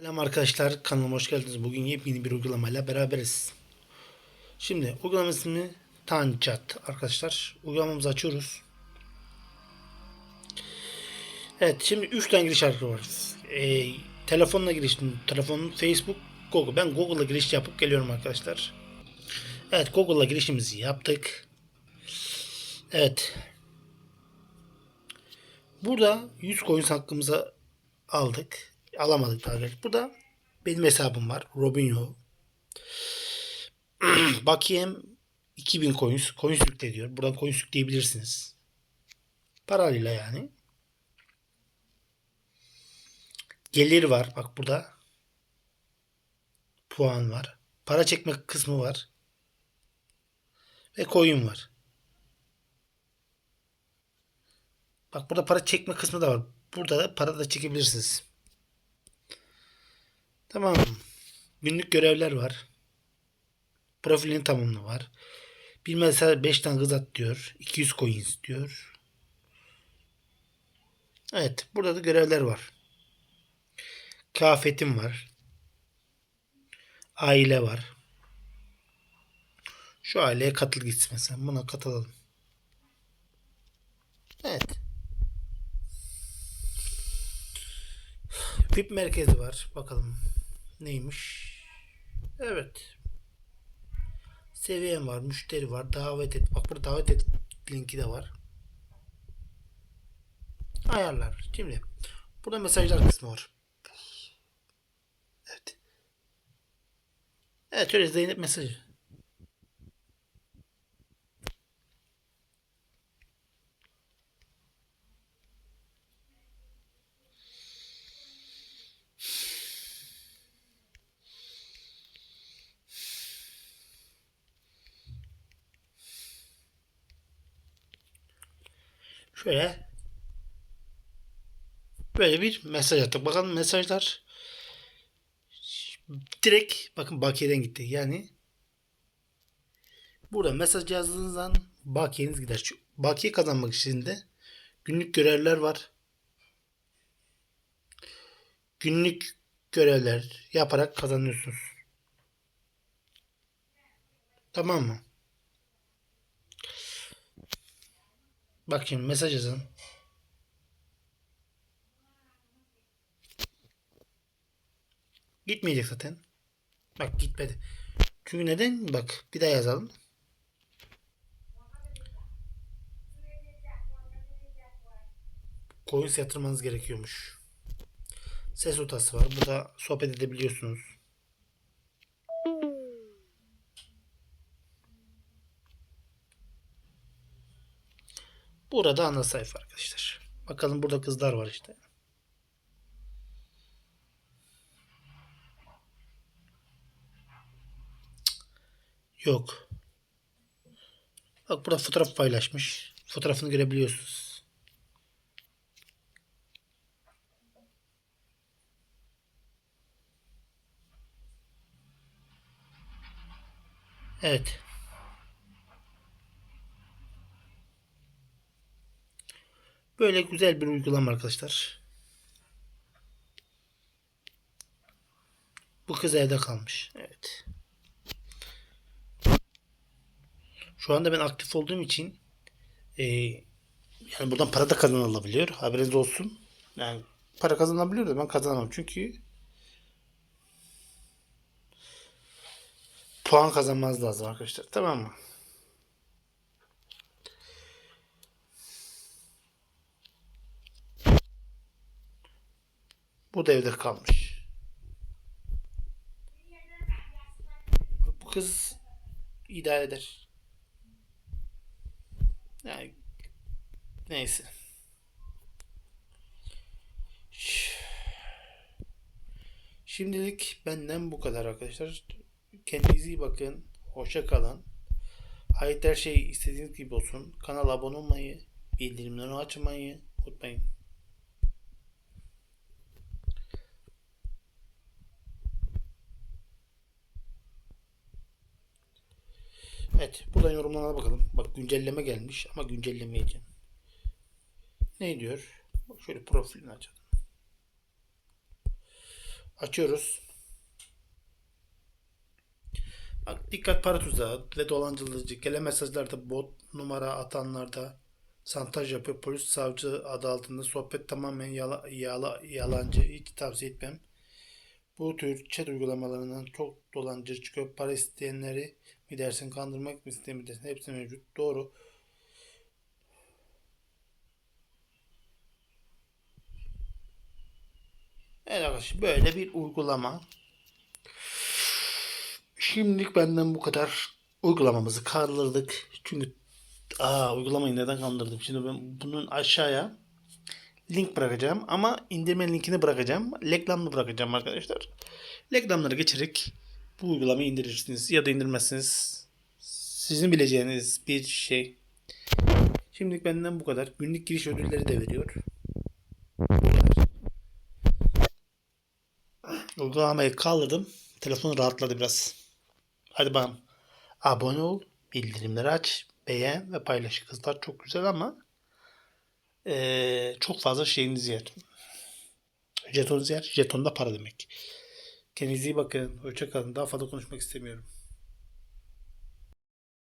Selam arkadaşlar kanalıma hoş geldiniz. Bugün yepyeni bir uygulamayla beraberiz. Şimdi uygulama ismi Tanchat arkadaşlar. Uygulamamızı açıyoruz. Evet şimdi 3 tane giriş hakkı var. Ee, telefonla giriş, telefonun Facebook, Google. Ben Google'la giriş yapıp geliyorum arkadaşlar. Evet Google'la girişimizi yaptık. Evet. Burada 100 coin hakkımızı aldık. Alamadık daha doğrusu. Burada benim hesabım var. Robinho. Bakiyem 2000 coin. Coin yükle diyor. Buradan coin yükleyebilirsiniz. Parayla yani. Gelir var. Bak burada. Puan var. Para çekme kısmı var. Ve coin var. Bak burada para çekme kısmı da var. Burada da para da çekebilirsiniz. Tamam. Günlük görevler var. Profilini tamamla var. Bir mesela 5 tane kız at diyor. 200 coins diyor. Evet. Burada da görevler var. Kıyafetim var. Aile var. Şu aileye katıl gitsin mesela. Buna katılalım. Evet. VIP merkezi var. Bakalım neymiş. Evet. Seviyem var. Müşteri var. Davet et. Bak burada davet et linki de var. Ayarlar. Şimdi burada mesajlar kısmı var. Evet. Evet şöyle Zeynep mesajı. Şöyle böyle bir mesaj attık. Bakalım mesajlar direkt bakın bakiyeden gitti. Yani burada mesaj yazdığınızdan bakiyeniz gider. Şu bakiye kazanmak için de günlük görevler var. Günlük görevler yaparak kazanıyorsunuz. Tamam mı? Bak şimdi mesaj yazın. Gitmeyecek zaten. Bak gitmedi. Çünkü neden? Bak bir daha yazalım. Coins yatırmanız gerekiyormuş. Ses otası var. Burada sohbet edebiliyorsunuz. Burada ana sayfa arkadaşlar. Bakalım burada kızlar var işte. Yok. Bak burada fotoğraf paylaşmış. Fotoğrafını görebiliyorsunuz. Evet. Böyle güzel bir uygulama arkadaşlar. Bu kız evde kalmış. Evet. Şu anda ben aktif olduğum için e, yani buradan para da kazanılabiliyor. Haberiniz olsun. Yani para kazanabiliyor da ben kazanamam. Çünkü puan kazanmanız lazım arkadaşlar. Tamam mı? Bu da kalmış. Bu kız idare eder. Yani neyse. Şimdilik benden bu kadar arkadaşlar. Kendinize iyi bakın. Hoşça kalın. Hayat her şey istediğiniz gibi olsun. Kanala abone olmayı, bildirimleri açmayı unutmayın. Evet, buradan yorumlara bakalım. Bak güncelleme gelmiş ama güncellemeyeceğim. Ne diyor? Bak şöyle profilini açalım. Açıyoruz. Bak dikkat para tuzağı ve dolandırıcı gelen mesajlarda bot numara atanlarda santaj yapıyor. Polis savcı adı altında sohbet tamamen yala, yala, yalancı. Hiç tavsiye etmem. Bu tür chat uygulamalarından çok dolandırıcı çıkıyor. Para isteyenleri mi dersin kandırmak mı mi dersin hepsi mevcut. Doğru. Evet arkadaşlar böyle bir uygulama. Şimdilik benden bu kadar. Uygulamamızı kaldırdık. Çünkü aa uygulamayı neden kaldırdım? Şimdi ben bunun aşağıya link bırakacağım ama indirme linkini bırakacağım. Reklamlı bırakacağım arkadaşlar. Reklamları geçerek bu uygulamayı indirirsiniz ya da indirmezsiniz. Sizin bileceğiniz bir şey. Şimdilik benden bu kadar. Günlük giriş ödülleri de veriyor. Uygulamayı kaldırdım. Telefon rahatladı biraz. Hadi bakalım. Abone ol, bildirimleri aç, beğen ve paylaş. Kızlar çok güzel ama eee, çok fazla şeyiniz yer. Jetonunuz yer. Jeton da para demek. Kendinize iyi bakın. Hoşça kalın. Daha fazla konuşmak istemiyorum.